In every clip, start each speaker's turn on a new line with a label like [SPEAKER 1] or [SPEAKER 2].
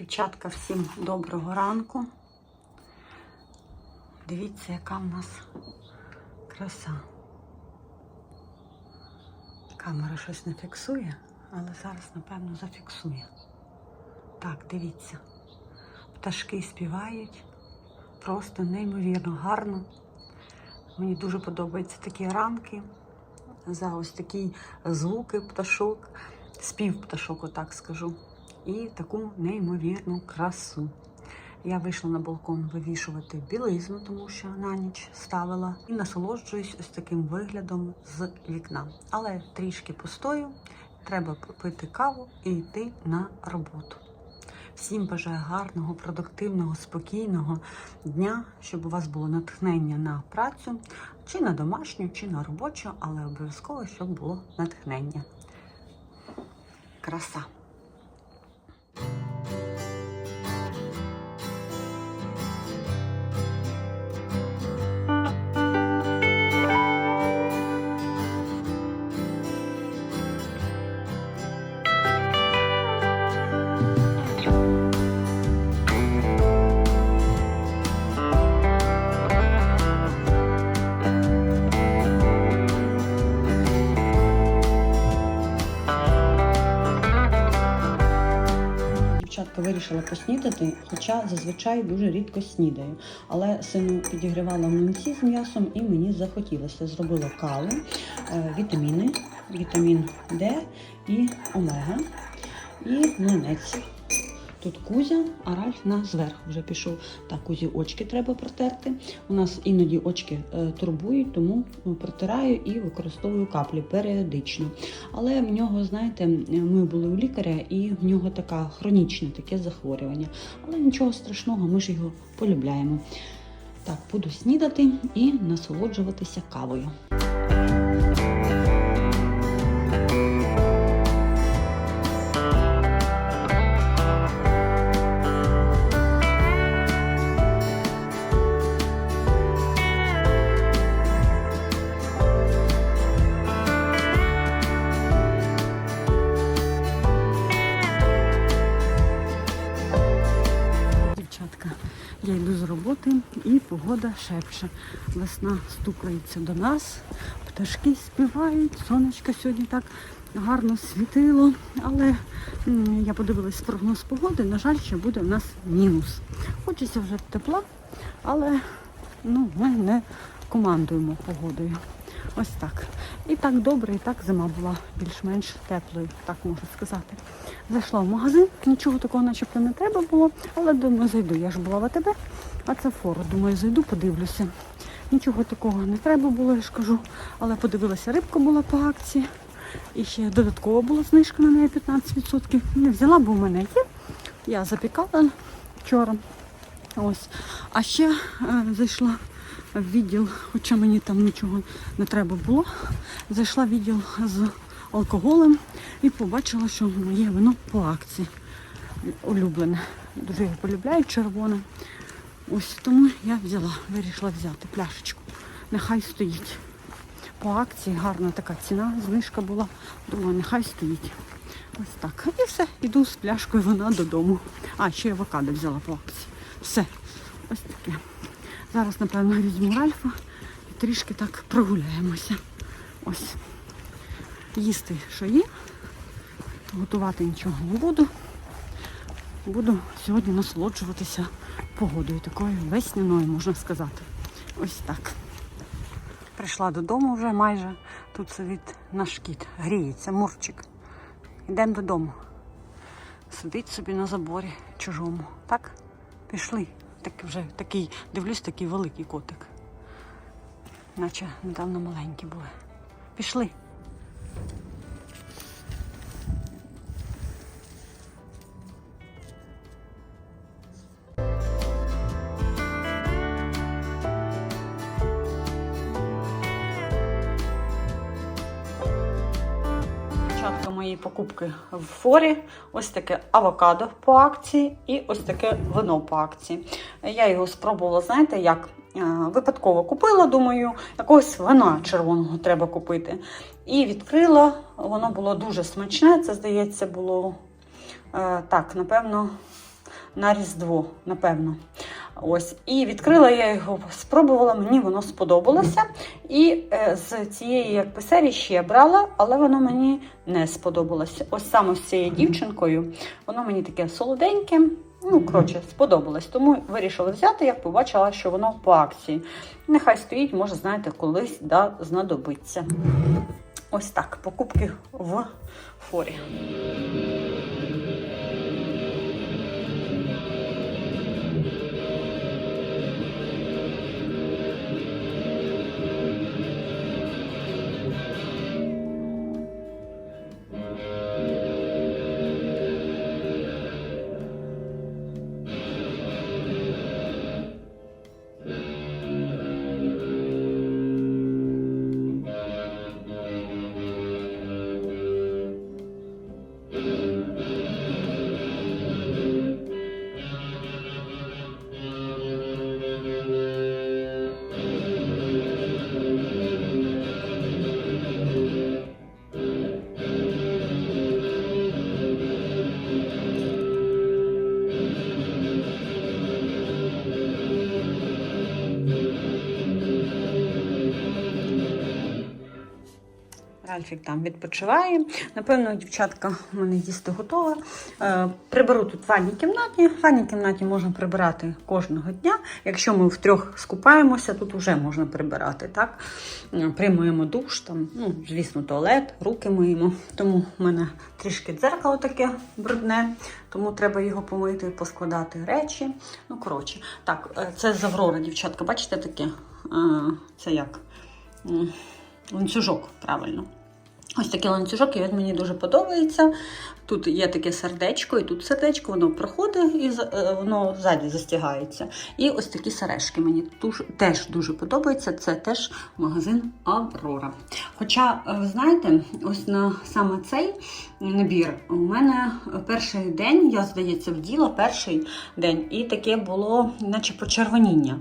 [SPEAKER 1] Дівчатка, всім доброго ранку. Дивіться, яка в нас краса. Камера щось не фіксує, але зараз, напевно, зафіксує. Так, дивіться. Пташки співають. Просто неймовірно гарно. Мені дуже подобаються такі ранки. За ось такі звуки пташок, спів пташок, отак скажу. І таку неймовірну красу. Я вийшла на балкон вивішувати білизну, тому що на ніч ставила, і насолоджуюсь ось таким виглядом з вікна. Але трішки постою, треба попити каву і йти на роботу. Всім бажаю гарного, продуктивного, спокійного дня, щоб у вас було натхнення на працю, чи на домашню, чи на робочу, але обов'язково, щоб було натхнення. Краса. Вирішила поснідати, хоча зазвичай дуже рідко снідаю. Але сину підігрівала млинці з м'ясом і мені захотілося. Зробила каву, е, вітаміни, вітамін Д і омега, і млинець. Тут Кузя, а Ральф на зверх вже пішов. Так, Кузі очки треба протерти. У нас іноді очки е, турбують, тому ну, протираю і використовую каплі періодично. Але в нього, знаєте, ми були у лікаря, і в нього така хронічне таке захворювання. Але нічого страшного, ми ж його полюбляємо. Так, буду снідати і насолоджуватися кавою. Погода шепче. Весна стукається до нас, пташки співають, сонечко сьогодні так гарно світило. Але я подивилась прогноз погоди, на жаль, ще буде в нас мінус. Хочеться вже тепла, але ну, ми не командуємо погодою. Ось так. І так добре, і так зима була більш-менш теплою, так можу сказати. Зайшла в магазин, нічого такого начебто не треба було, але думаю, зайду. Я ж була в АТБ, а це фора. Думаю, зайду, подивлюся. Нічого такого не треба було, я ж кажу. Але подивилася, рибка була по акції. І ще додатково була знижка на неї 15%. Не взяла, бо в мене є. Я запікала вчора. Ось. А ще е, зайшла в відділ, хоча мені там нічого не треба було. Зайшла в відділ з алкоголем і побачила, що моє вино по акції улюблене. Дуже його полюбляю, червоне. Ось тому я взяла, вирішила взяти пляшечку. Нехай стоїть. По акції гарна така ціна, знижка була. Думаю, нехай стоїть. Ось так. І все, іду з пляшкою вина додому. А, ще й авокадо взяла по акції. Все. Ось таке. Зараз, напевно, візьму Ральфа і трішки так прогуляємося. Ось. Їсти, що є. Готувати нічого не буду. Буду сьогодні насолоджуватися погодою, такою весняною, можна сказати. Ось так. Прийшла додому вже майже. Тут сидить наш кіт, гріється, мурчик. Йдемо додому. Сидить собі на заборі чужому. Так? Пішли. Так вже такий, дивлюсь, такий великий котик. Наче недавно маленькі були. Пішли. Початку моєї покупки в форі. Ось таке авокадо по акції і ось таке вино по акції. Я його спробувала, знаєте, як е, випадково купила, думаю, якогось вина червоного треба купити. І відкрила, воно було дуже смачне. Це, здається, було е, так, напевно, на Різдво, напевно. Ось. І відкрила я його, спробувала, мені воно сподобалося. І е, з цієї якби, серії ще брала, але воно мені не сподобалося. Ось саме з цією дівчинкою, воно мені таке солоденьке. Ну, коротше, сподобалось. Тому вирішила взяти, як побачила, що воно по акції. Нехай стоїть, може, знаєте, колись да, знадобиться. Ось так, покупки в форі. Ральфік там відпочиває. Напевно, дівчатка в мене їсти готова. Е, приберу тут в ванній кімнаті. В ванній кімнаті можна прибирати кожного дня. Якщо ми втрьох скупаємося, тут вже можна прибирати. так? Е, Приймаємо душ, там, ну, звісно, туалет, руки миємо. Тому в мене трішки дзеркало таке брудне, тому треба його помити, поскладати речі. Ну, коротше, так, е, це з Аврори, дівчатка, бачите таке? Це як? Ланцюжок, правильно. Ось такий ланцюжок, і він мені дуже подобається. Тут є таке сердечко, і тут сердечко, воно проходить і е, воно ззаді застягається. І ось такі сережки мені туж- теж дуже подобаються. Це теж магазин Аврора. Хоча, е, ви знаєте, ось на саме цей набір у мене перший день, я здається, вділа перший день, і таке було, наче почервоніння.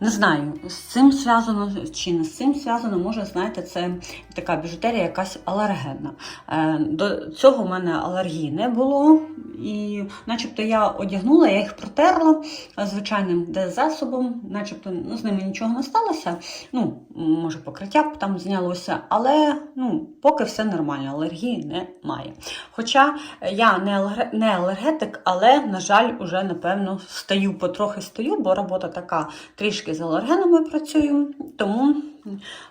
[SPEAKER 1] Не знаю, з цим зв'язано чи не з цим зв'язано, може, знаєте, це така біжутерія якась алергенна. Е, До цього в мене алергії не було. І начебто я одягнула, я їх протерла звичайним засобом, начебто ну, з ними нічого не сталося. Ну, може, покриття б там знялося, але ну, поки все нормально, алергії немає. Хоча я не, алерге- не алергетик, але, на жаль, уже напевно стаю, потрохи стаю, бо робота така трішки з алергенами працюю, тому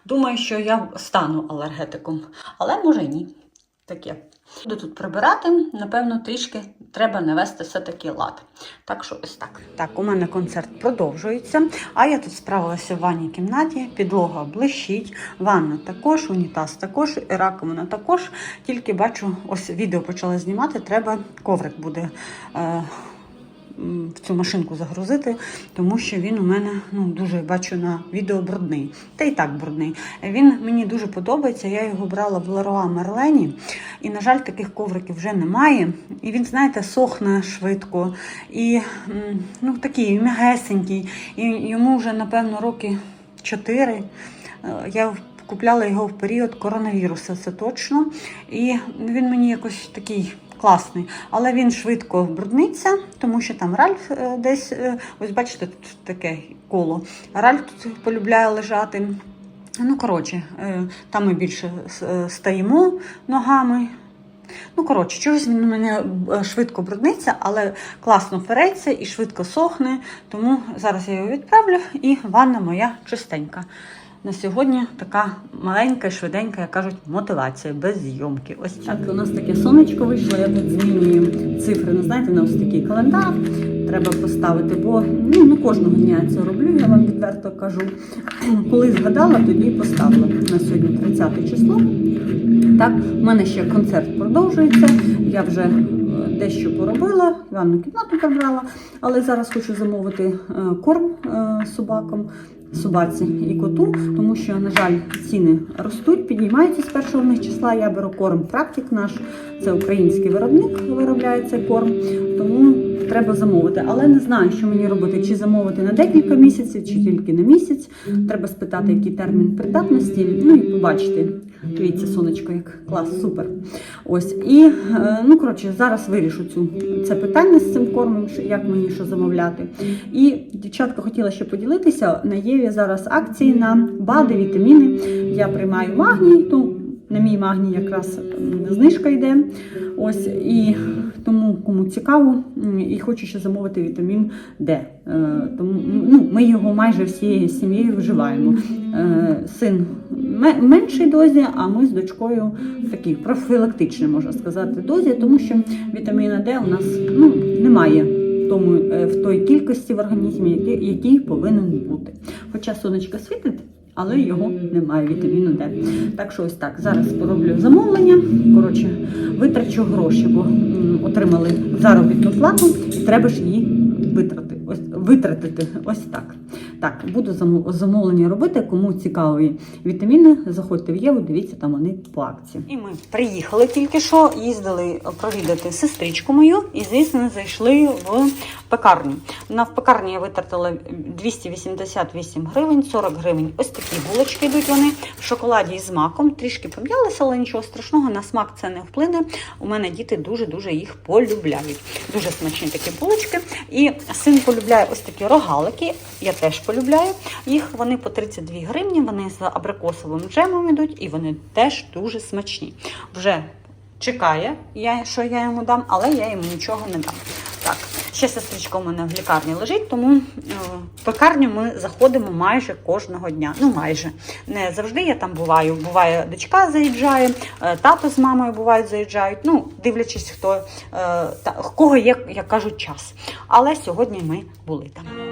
[SPEAKER 1] думаю, що я стану алергетиком. Але може ні. Таке. Буду тут прибирати, напевно, трішки треба навести все-таки лад. Так що ось так. Так, у мене концерт продовжується. А я тут справилася в ванній кімнаті, підлога блищить, ванна також, унітаз також, і раковина також. Тільки бачу, ось відео почала знімати, треба коврик буде. Е- в цю машинку загрузити, тому що він у мене ну, дуже бачу на відео брудний. Та й так брудний. Він мені дуже подобається. Я його брала в Леруа Мерлені, і, на жаль, таких ковриків вже немає. І він, знаєте, сохне швидко. І ну, такий м'ягесенький. І йому вже, напевно, роки 4. Е, Я купляла його в період коронавірусу, це точно. І він мені якось такий класний, але він швидко брудниться, тому що там Ральф е, десь, е, ось бачите, тут таке коло. Ральф тут полюбляє лежати. Ну, коротше, е, там ми більше стоїмо ногами. Ну, коротше, чогось він у мене швидко брудниться, але класно фереться і швидко сохне. Тому зараз я його відправлю і ванна моя чистенька. На сьогодні така маленька швиденька, як кажуть, мотивація без зйомки. Ось так. У нас таке сонечко вийшло. Я тут змінюю цифри. Ну, знаєте, на ось такий календар. Треба поставити, бо ну, не кожного дня я це роблю, я вам відверто кажу. Коли згадала, тоді поставила. На сьогодні 30 число. Так, в мене ще концерт продовжується. Я вже е, дещо поробила, ванну кімнату прибрала, але зараз хочу замовити е, корм е, собакам. Собаці і коту, тому що, на жаль, ціни ростуть, піднімаються з першого числа. Я беру корм практик наш, це український виробник виробляє цей корм, тому треба замовити. Але не знаю, що мені робити, чи замовити на декілька місяців, чи тільки на місяць. Треба спитати, який термін придатності, ну і побачити. Дивіться, сонечко, як клас, супер. Ось. І, е, ну, коротше, зараз вирішу цю, це питання з цим кормом, як мені що замовляти. І дівчатка хотіла ще поділитися. На Єві зараз акції на БАДи, вітаміни. Я приймаю магній, то на мій магній якраз знижка йде. Ось і тому кому цікаво, і хочу ще замовити вітамін Д. Е, Тому ну, ми його майже всією сім'єю вживаємо. Е, Син меншій дозі, а ми з дочкою такі профілактичні, можна сказати, дозі, тому що вітаміна Д у нас ну, немає в тому е, в той кількості в організмі, який, повинен бути. Хоча сонечко світить. Але його немає вітаміну Д. Так що ось так. Зараз пороблю замовлення. Коротше, витрачу гроші, бо отримали заробітну плату, і треба ж її витратити. Ось витратити. Ось так. Так, буду замо- замовлення робити. Кому цікаві вітаміни, заходьте в Єву, дивіться, там вони по акції. І ми приїхали тільки що, їздили провідати сестричку мою, і звісно, зайшли в пекарню. На в пекарні я витратила 288 гривень, 40 гривень. Ось такі булочки йдуть вони в шоколаді із маком. Трішки пом'ялися, але нічого страшного, на смак це не вплине. У мене діти дуже-дуже їх полюбляють. Дуже смачні такі булочки. І син полюбляє ось такі рогалики. Я теж полюбляю їх. Вони по 32 гривні, вони з абрикосовим джемом йдуть, і вони теж дуже смачні. Вже чекає, я, що я йому дам, але я йому нічого не дам. Так, ще сестричка у мене в лікарні лежить, тому е, в пекарню ми заходимо майже кожного дня. Ну, майже. Не завжди я там буваю. Буває, дочка заїжджає, е, тато з мамою бувають заїжджають. Ну, дивлячись, хто е, кого є, як кажуть, час. Але сьогодні ми були там.